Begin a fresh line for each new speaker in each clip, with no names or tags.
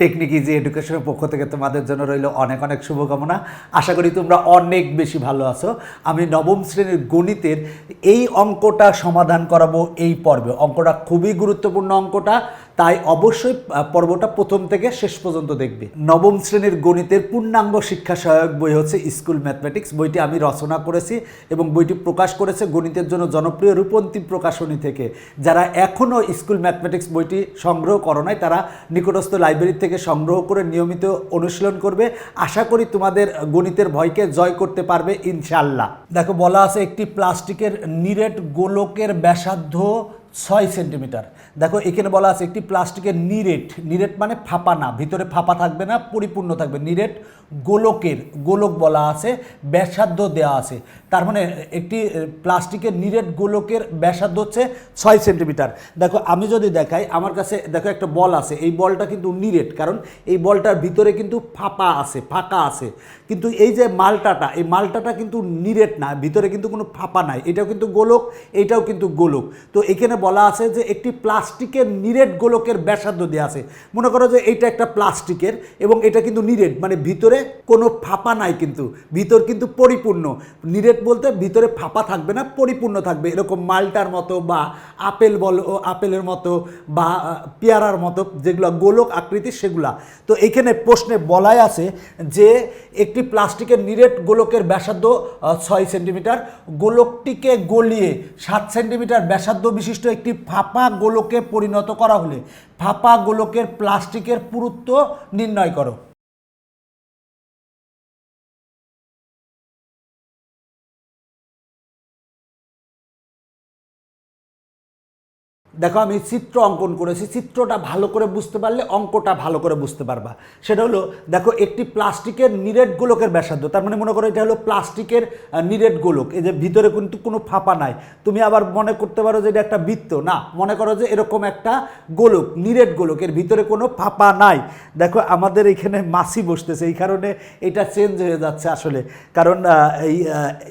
Technique easy এডুকেশনের পক্ষ থেকে তোমাদের জন্য রইল অনেক অনেক শুভকামনা। আশা করি তোমরা অনেক বেশি ভালো আছো। আমি নবম শ্রেণির গণিতের এই অঙ্কটা সমাধান করাবো এই পর্বে। অঙ্কটা খুবই গুরুত্বপূর্ণ অঙ্কটা। তাই অবশ্যই পর্বটা প্রথম থেকে শেষ পর্যন্ত দেখবে। নবম শ্রেণির গণিতের পূর্ণাঙ্গ শিক্ষা সহায়ক বই হচ্ছে স্কুল ম্যাথমেটিক্স। বইটি আমি রচনা করেছি এবং বইটি প্রকাশ করেছে গণিতের জন্য জনপ্রিয় রূপন্তী প্রকাশনী থেকে। যারা এখনও স্কুল ম্যাথমেটিক্স বইটি সংগ্রহ করো নাই, তারা নিকটস্থ লাইব্রেরি থেকে সংগ্রহ করে নিয়মিত অনুশীলন করবে। আশা করি তোমাদের গণিতের ভয়কে জয় করতে পারবে ইনশাল্লাহ দেখো, বলা আছে একটি প্লাস্টিকের নিরেট গোলকের ব্যাসার্ধ ছয় সেন্টিমিটার। দেখো, এখানে বলা আছে একটি প্লাস্টিকের নিরেট। নিরেট মানে ফাঁপা না ভিতরে ফাঁপা থাকবে না, পরিপূর্ণ থাকবে। নিরেট গোলকের, গোলক বলা আছে, ব্যাসার্ধ দেওয়া আছে। তার মানে একটি প্লাস্টিকের নিরেট গোলকের ব্যাসার্ধ হচ্ছে ছয় সেন্টিমিটার। দেখো, আমি যদি দেখাই, আমার কাছে দেখো একটা বল আছে, এই বলটা কিন্তু নিরেট, কারণ এই বলটার ভিতরে কিন্তু ফাঁপা আছে, ফাঁকা আছে। কিন্তু এই যে মালটাটা, এই মালটাটা কিন্তু নিরেট না, ভিতরে কিন্তু কোনো ফাঁপা নাই, এটাও কিন্তু গোলক, এটাও কিন্তু গোলক। তো এখানে বলা আছে যে একটি প্লাস্টিকের নিরেট গোলকের ব্যাসার্ধ দেওয়া আছে। মনে করো যে এইটা একটা প্লাস্টিকের এবং এটা কিন্তু নিরেট মানে ভিতরে কোনো ফাঁপা নাই কিন্তু, ভিতর কিন্তু পরিপূর্ণ, নিরেট বলতে ভিতরে ফাঁপা থাকবে না, পরিপূর্ণ থাকবে। এরকম মালটার মতো বা আপেল বল আপেলের মতো বা পেয়ারার মতো যেগুলো গোলক আকৃতি সেগুলা। তো এইখানে প্রশ্নে বলাই আছে যে একটি প্লাস্টিকের নিরেট গোলকের ব্যাসার্ধ ছয় সেন্টিমিটার। গোলকটিকে গলিয়ে সাত সেন্টিমিটার ব্যাসার্ধ বিশিষ্ট একটি ফাঁপা গোলকে পরিণত করা হলে ফাঁপা গোলকের প্লাস্টিকের পুরুত্ব নির্ণয় করো। দেখো, আমি চিত্র অঙ্কন করেছি। চিত্রটা ভালো করে বুঝতে পারলে অঙ্কটা ভালো করে বুঝতে পারবা। সেটা হলো, দেখো, একটি প্লাস্টিকের নিরেট গোলকের ব্যাসার্ধ, তার মানে মনে করো এটা হলো প্লাস্টিকের নিরেট গোলক। এই যে ভিতরে কিন্তু কোনো ফাঁপা নাই। তুমি আবার মনে করতে পারো যে এটা একটা বৃত্ত। না, মনে করো যে এরকম একটা গোলক, নিরেট গোলক, এর ভিতরে কোনো ফাঁপা নাই। দেখো, আমাদের এখানে মাছি বসতেছে, এই কারণে এটা চেঞ্জ হয়ে যাচ্ছে আসলে। কারণ এই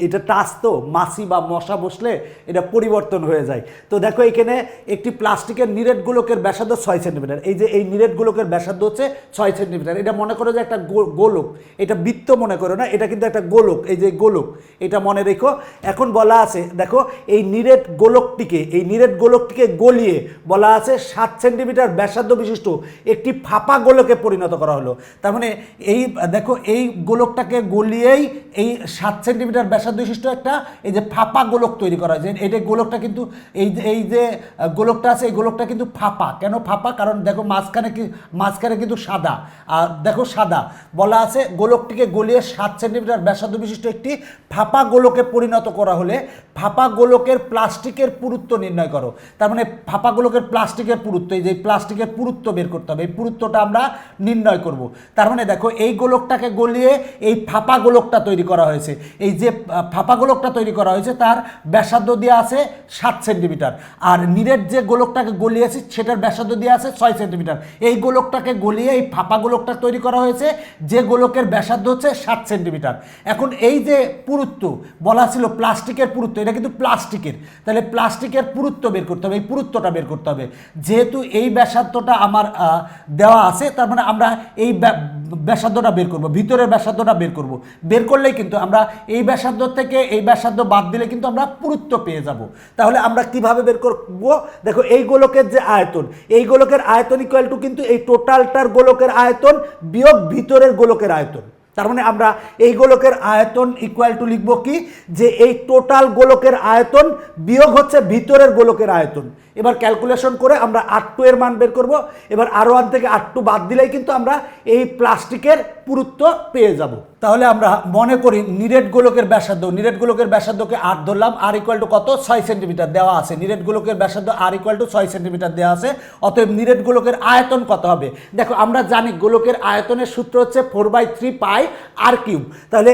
এটা টাচ তো, মাছি বা মশা বসলে এটা পরিবর্তন হয়ে যায়। তো দেখো, এখানে একটি প্লাস্টিকের নিরেট গোলকের ব্যাসার্ধ ছয় সেন্টিমিটার। এই যে এই নিরেট গোলকের ব্যাসার্ধ হচ্ছে ছয় সেন্টিমিটার। এটা মনে করো যে একটা গোলক। এটা বৃত্ত মনে করো না এটা কিন্তু একটা গোলক। এই যে গোলক এটা মনে রেখো। এখন বলা আছে দেখো এই নিরেট গোলকটিকে এই নিরেট গোলকটিকে গলিয়ে বলা আছে সাত সেন্টিমিটার ব্যাসার্ধ বিশিষ্ট একটি ফাঁপা গোলকে পরিণত করা হলো। তার মানে এই দেখো এই গোলকটাকে গলিয়েই এই সাত সেন্টিমিটার ব্যাসার্ধ বিশিষ্ট একটা এই যে ফাঁপা গোলক তৈরি করা হয়েছে। এটা গোলকটা কিন্তু এই যে এই যে আহ, গোলকটা আছে, এই গোলকটা কিন্তু ফাঁপা। কেন ফাঁপা? কারণ দেখো মাঝখানে কি মাঝখানে কিন্তু সাদা। আর দেখো সাদা। বলা আছে গোলকটিকে গলিয়ে সাত সেন্টিমিটার ব্যাসার্ধ বিশিষ্ট একটি ফাঁপা গোলকে পরিণত করা হলে ফাঁপা গোলকের প্লাস্টিকের পুরুত্ব নির্ণয় করো। তার মানে ফাঁপা গোলকের প্লাস্টিকের পুরুত্ব, এই যে প্লাস্টিকের পুরুত্ব বের করতে হবে, এই পুরুত্বটা আমরা নির্ণয় করব। তার মানে দেখো এই গোলকটাকে গলিয়ে এই ফাঁপা গোলকটা তৈরি করা হয়েছে। এই যে ফাঁপা গোলকটা তৈরি করা হয়েছে, তার ব্যাসার্ধ দেওয়া আছে সাত সেন্টিমিটার। আর নিরেট যে গোলকটাকে গলিয়েছি, সেটার ব্যাসার্ধ দেওয়া আছে ছয় সেন্টিমিটার। এই গোলকটাকে গলিয়ে, এই ফাঁপা গোলকটা তৈরি করা হয়েছে, যে গোলকের ব্যাসার্ধ হচ্ছে সাত সেন্টিমিটার। এখন এই যে পুরুত্ব, বলা ছিল প্লাস্টিকের পুরুত্ব, এটা কিন্তু প্লাস্টিকের। তাহলে প্লাস্টিকের পুরুত্ব বের করতে হবে, এই পুরুত্বটা বের করতে হবে। যেহেতু এই ব্যাসার্ধটা আমার দেওয়া আছে, তার মানে আমরা এই ব্যা- ব্যাসার্ধটা বের করব, ভিতরের ব্যাসার্ধটা বের করব। বের করলেই কিন্তু আমরা এই ব্যাসার্ধ থেকে এই ব্যাসার্ধ বাদ দিলে কিন্তু আমরা পুরুত্ব পেয়ে যাব। তাহলে আমরা কীভাবে বের করব? দেখো, এই গোলকের যে আয়তন, এই গোলকের আয়তন ইকুয়াল টু কিন্তু এই টোটালটার গোলকের আয়তন বিয়োগ ভিতরের গোলকের আয়তন। তার মানে আমরা এই গোলকের আয়তন ইকুয়াল টু লিখব কি? যে এই টোটাল গোলকের আয়তন বিয়োগ হচ্ছে ভিতরের গোলকের আয়তন। এবার ক্যালকুলেশন করে আমরা আট টু এর মান বের করব। এবার আর ওয়ান থেকে আট টু বাদ দিলেই কিন্তু আমরা এই প্লাস্টিকের পুরুত্ব পেয়ে যাব। তাহলে আমরা মনে করি নিরেট গোলকের ব্যাসার্ধ, নিরেট গোলকের ব্যাসার্ধকে আট ধরলাম আর ইকুয়াল টু কত? ছয় সেন্টিমিটার দেওয়া আছে। নিরেট গোলকের ব্যাসার্ধ আর ইকুয়াল টু ছয় সেন্টিমিটার দেওয়া আছে। অতএব নিরেট গোলকের আয়তন কত হবে? দেখো, আমরা জানি গোলকের আয়তনের সূত্র হচ্ছে four by three pi R cube তাহলে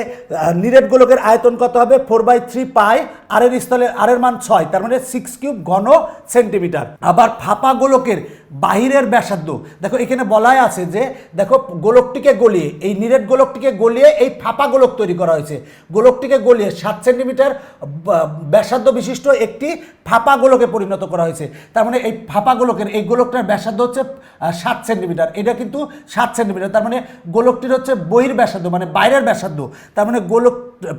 নিরেট গোলকের আয়তন কত হবে? ফোর বাই থ্রি পাই আরের স্থলে আর এর মান ছয়। তার মানে সিক্স কিউব ঘন সেন্টিমিটার সেন্টিমিটার। আবার ফাঁপা গোলকের বাহিরের ব্যাসার্ধ। দেখো, এখানে বলাই আছে যে, দেখো, গোলকটিকে গলিয়ে, এই নিরেট গোলকটিকে গলিয়ে এই ফাঁপা গোলক তৈরি করা হয়েছে। গোলকটিকে গলিয়ে সাত সেন্টিমিটার ব্যাসার্ধ বিশিষ্ট একটি ফাঁপা গোলকে পরিণত করা হয়েছে। তার মানে এই ফাঁপা গোলকের, এই গোলকটার ব্যাসার্ধ হচ্ছে সাত সেন্টিমিটার। এটা কিন্তু সাত সেন্টিমিটার, তার মানে গোলকটির হচ্ছে বহির ব্যাসার্ধ মানে বাইরের ব্যাসার্ধ। তার মানে গোলক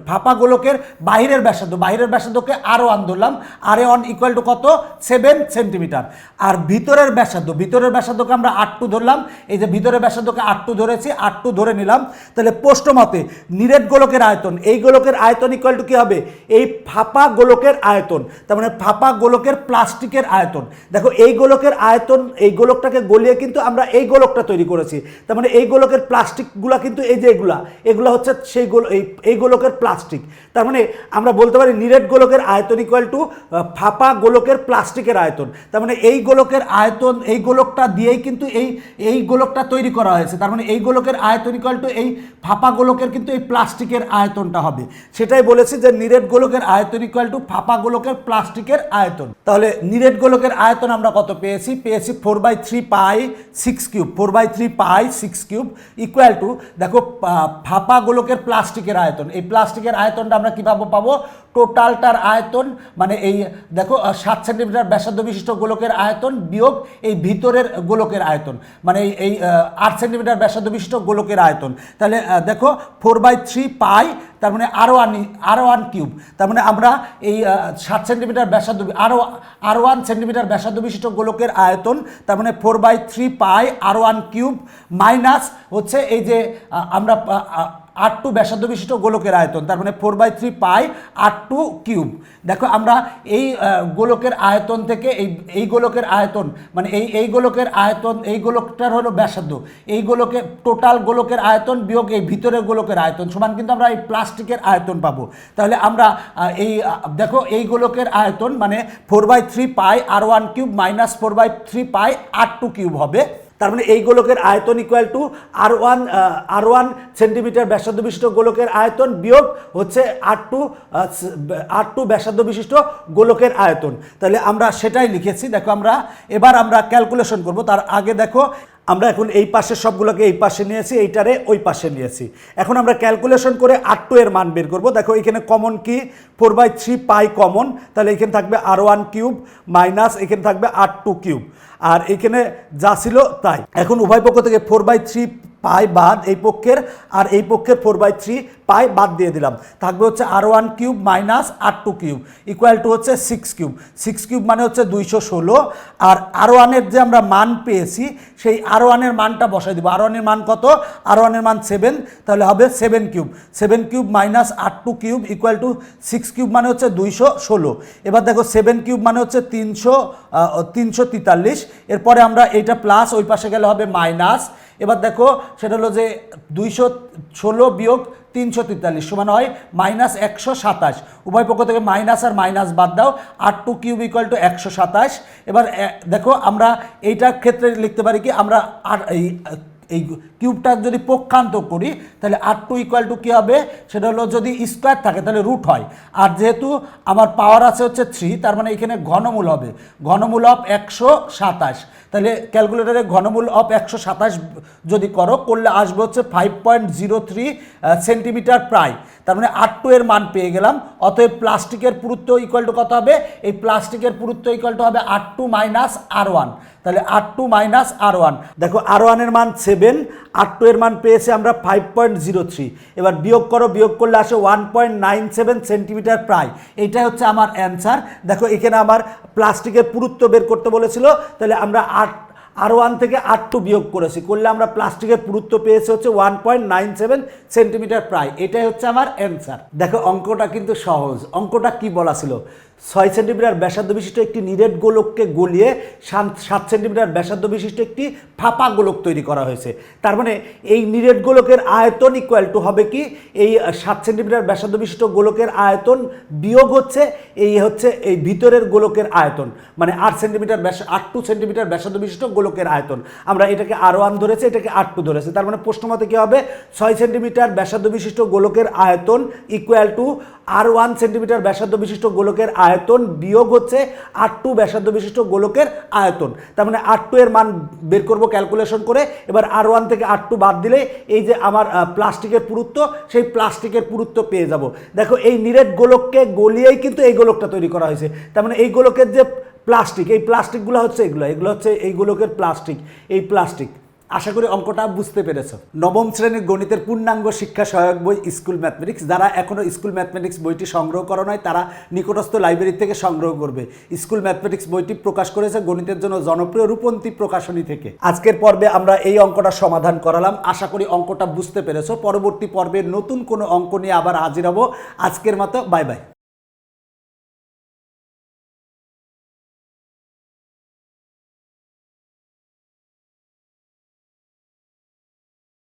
ফাঁপা গোলকের বাইরের ব্যাসার্ধ বাইরের ব্যাসার্ধকে আরও ধরলাম r one equal to কত? সেভেন সেন্টিমিটার আর ভিতরের ব্যাসার্ধ, ভিতরের ব্যাসার্ধকে আমরা আট টু ধরলাম, এই যে ভিতরের ব্যাসার্ধকে আট টু ধরেছি, আট টু ধরে নিলাম, তাহলে পোস্ট মতে নিরেট গোলকের আয়তন, এই গোলকের আয়তন ইকুয়াল টু কী হবে? এই ফাঁপা গোলকের আয়তন, তার মানে ফাঁপা গোলকের প্লাস্টিকের আয়তন। দেখো, এই গোলকের আয়তন, এই গোলকটাকে গলিয়ে কিন্তু আমরা এই গোলকটা তৈরি করেছি, তার মানে এই গোলকের প্লাস্টিকগুলা কিন্তু এই যে এগুলা এগুলা হচ্ছে সেই গোল এই গোলকের প্লাস্টিক। তার মানে আমরা বলতে পারি নিরেট গোলকের আয়তন ইকুয়াল টু ফাঁপা গোলকের প্লাস্টিকের আয়তন। তার মানে এই গোলকের আয়তন, এই গোলকটা দিয়েই কিন্তু এই এই গোলকটা তৈরি করা হয়েছে। তার মানে এই গোলকের আয়তন ইকুয়াল টু এই ফাঁপা গোলকের কিন্তু এই প্লাস্টিকের আয়তনটা হবে। সেটাই বলেছি যে নিরেট গোলকের আয়তন ইকুয়াল টু ফাঁপা গোলকের প্লাস্টিকের আয়তন। তাহলে নিরেট গোলকের আয়তন আমরা কত পেয়েছি? পেয়েছি four by three pi six cube four by three pi six cube equal to দেখো ফাঁপা গোলকের প্লাস্টিকের আয়তন। এই প্লাস্টিকের আয়তনটা আমরা কীভাবে পাবো? টোটালটার আয়তন মানে এই, দেখো সাত সেন্টিমিটার ব্যাসার্ধ বিশিষ্ট গোলকের আয়তন বিয়োগ এই ভিতরের গোলকের আয়তন মানে এই- আট সেন্টিমিটার ব্যাসার্ধ বিশিষ্ট গোলকের আয়তন। তাহলে দেখো ফোর বাই থ্রি পাই তার মানে আরও ওয়ান আরও ওয়ান কিউব, তার মানে আমরা এই সাত সেন্টিমিটার ব্যাসার্ধ, আরও আরও ওয়ান সেন্টিমিটার ব্যাসার্ধ বিশিষ্ট গোলকের আয়তন, তার মানে four by three pi r one cube minus হচ্ছে এই যে আমরা আট টু ব্যাসার্ধ বিশিষ্ট গোলকের আয়তন, তার মানে ফোর বাই থ্রি পাই আট টু কিউব দেখো, আমরা এই গোলকের আয়তন থেকে এই এই গোলকের আয়তন মানে এই এই গোলকের আয়তন, এই গোলকটার হলো ব্যাসার্ধ। এই গোলকে টোটাল গোলকের আয়তন বিয়োগ এই ভিতরের গোলকের আয়তন সমান কিন্তু আমরা এই প্লাস্টিকের আয়তন পাবো। তাহলে আমরা এই দেখো, এই গোলকের আয়তন মানে four by three pi r one cube minus four by three pi r two cube হবে। তার মানে এই গোলকের আয়তন equal to r one r one centimetre ব্যাসার্ধ বিশিষ্ট গোলকের আয়তন বিয়োগ হচ্ছে আর টু আর টু ব্যাসার্ধ বিশিষ্ট গোলকের আয়তন। তাহলে আমরা সেটাই লিখেছি। দেখো আমরা, এবার আমরা ক্যালকুলেশন করব। তার আগে দেখো আমরা এখন এই পাশের সবগুলোকে এই পাশে নিয়েছি, এইটারে ওই পাশে নিয়েছি। এখন আমরা ক্যালকুলেশন করে আর টু এর মান বের করব। দেখো, এখানে কমন কি? Four by three pi common তাহলে এখানে থাকবে আর ওয়ান কিউব মাইনাস এখানে থাকবে আর টু কিউব আর এখানে যা ছিল তাই। এখন উভয় পক্ষ থেকে ফোর বাই থ্রি পাই বাদ এই পক্ষের আর এই পক্ষের ফোর বাই থ্রি পাই বাদ দিয়ে দিলাম। থাকবে হচ্ছে r one cube minus r two cube equal to হচ্ছে সিক্স কিউব সিক্স কিউব মানে হচ্ছে দুইশো ষোলো। আর আর ওয়ানের যে আমরা মান পেয়েছি, সেই আর ওয়ানের মানটা বসাই দিব। আর ওয়ানের মান কত? আর ওয়ানের মান সেভেন তাহলে হবে seven cube seven cube minus r two cube equal to six cube মানে হচ্ছে দুইশো ষোলো। এবার দেখো সেভেন কিউব মানে হচ্ছে তিনশো তিনশো তেতাল্লিশ। এরপরে আমরা এইটা প্লাস ওই পাশে গেলে হবে মাইনাস এবার দেখো, সেটা হলো যে দুইশো ষোলো বিয়োগ তিনশো তেতাল্লিশ সমান হয় মাইনাস একশো সাতাশ। উভয় পক্ষ থেকে মাইনাস আর মাইনাস বাদ দাও, r two cube equal to একশো সাতাশ। এবার দেখো, আমরা এইটার ক্ষেত্রে লিখতে পারি কি, আমরা আর এই এই কিউবটা যদি পক্ষান্ত করি, তাহলে আর টু ইকুয়াল টু কী হবে? সেটা হলো যদি স্কোয়ার থাকে, তাহলে রুট হয়। আর যেহেতু আমার পাওয়ার আছে হচ্ছে থ্রি তার মানে এখানে ঘনমূল হবে। ঘনমূল অফ একশো সাতাশ। তাহলে ক্যালকুলেটারে ঘনমূল অফ একশো সাতাশ যদি করো, করলে আসবে হচ্ছে five point zero three centimetre প্রায়। তার মানে আর টু এর মান পেয়ে গেলাম। অতএব প্লাস্টিকের পুরুত্ব ইকুয়াল টু কত হবে? এই প্লাস্টিকের পুরুত্ব ইকুয়াল টু হবে r two minus r one তাহলে r two minus r one দেখো আর ওয়ানের মান সেভেন আর টু এর মান পেয়েছে আমরা ফাইভ পয়েন্ট জিরো থ্রি এবার বিয়োগ করো, বিয়োগ করলে আসে one point nine seven centimetre প্রায়। এইটাই হচ্ছে আমার অ্যান্সার দেখো এখানে আমার প্লাস্টিকের পুরুত্ব বের করতে বলেছিল, তাহলে আমরা আট আর ওয়ান থেকে আর টু বিয়োগ করেছি। করলে আমরা প্লাস্টিকের পুরুত্ব পেয়েছি হচ্ছে one point nine seven centimetre প্রায়। এটাই হচ্ছে আমার অ্যান্সার দেখো অঙ্কটা কিন্তু সহজ। অঙ্কটা কি বলা ছিল? ছয় সেন্টিমিটার ব্যাসার্ধ বিশিষ্ট একটি নিরেট গোলককে গলিয়ে সাত সেন্টিমিটার ব্যাসার্ধ বিশিষ্ট একটি ফাঁপা গোলক তৈরি করা হয়েছে। তার মানে এই নিরেট গোলকের আয়তন ইকুয়াল টু হবে কি? এই সাত সেন্টিমিটার ব্যাসার্ধ বিশিষ্ট গোলকের আয়তন বিয়োগ হচ্ছে এই হচ্ছে এই ভিতরের গোলকের আয়তন। মানে আট সেন্টিমিটার ব্যাস, আট টু সেন্টিমিটার ব্যাসার্ধ বিশিষ্ট গোলকের আয়তন। আমরা এটাকে আর ওয়ান ধরেছি, এটাকে আট টু ধরেছি। তার মানে প্রশ্ন মতে কী হবে? ছয় সেন্টিমিটার ব্যাসার্ধ বিশিষ্ট গোলকের আয়তন equal to r one centimetre ব্যাসার্ধ বিশিষ্ট গোলকের আয়তন আয়তন বিয়োগ হচ্ছে আর টু ব্যাসার্ধ বিশিষ্ট গোলকের আয়তন। তার মানে আর টু এর মান বের করব ক্যালকুলেশন করে। এবার আর ওয়ান থেকে আর টু বাদ দিলে এই যে আমার প্লাস্টিকের পুরুত্ব, সেই প্লাস্টিকের পুরুত্ব পেয়ে যাব। দেখো, এই নিরেট গোলককে গলিয়েই কিন্তু এই গোলকটা তৈরি করা হয়েছে। তার মানে এই গোলকের যে প্লাস্টিক, এই প্লাস্টিকগুলো হচ্ছে এগুলো। এগুলো হচ্ছে এই গোলকের প্লাস্টিক, এই প্লাস্টিক। আশা করি অঙ্কটা বুঝতে পেরেছ। নবম শ্রেণির গণিতের পূর্ণাঙ্গ শিক্ষা সহায়ক বই স্কুল ম্যাথমেটিক্স। যারা এখনও স্কুল ম্যাথমেটিক্স বইটি সংগ্রহ করা নয় তারা নিকটস্থ লাইব্রেরি থেকে সংগ্রহ করবে। স্কুল ম্যাথমেটিক্স বইটি প্রকাশ করেছে গণিতের জন্য জনপ্রিয় রূপন্তী প্রকাশনী থেকে। আজকের পর্বে আমরা এই অঙ্কটা সমাধান করালাম। আশা করি অঙ্কটা বুঝতে পেরেছ। পরবর্তী পর্বে নতুন কোনো অঙ্ক নিয়ে আবার হাজির হব। আজকের মতো, বাই বাই।